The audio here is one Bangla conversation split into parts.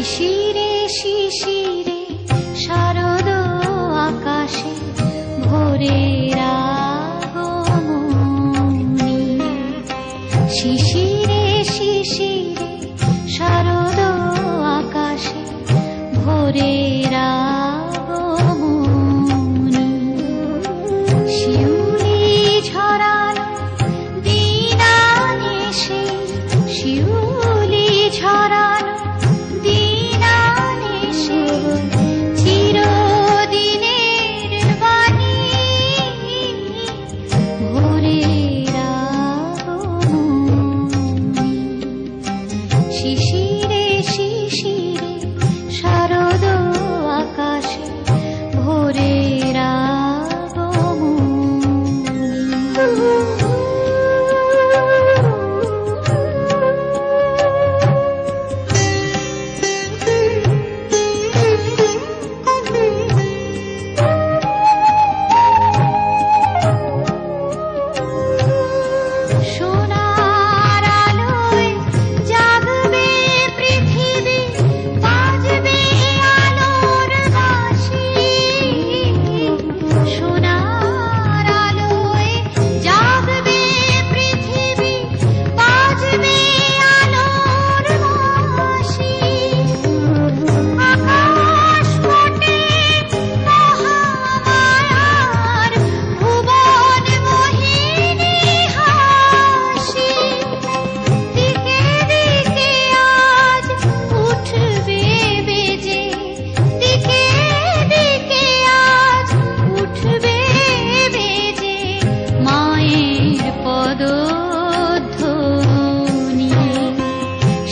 শিশিরে শিশিরে, শারদ আকাশে ভোরের শিশিরে শিশিরে, শারদ আকাশে ভোরের আগমনী। শিউলি ঝরানো দিনানেশে শিউলি ঝরানো শিশিরে শিশিরে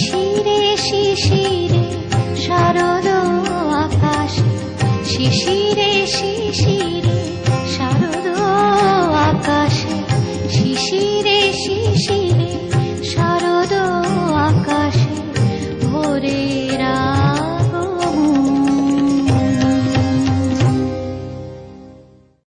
सुन्दरी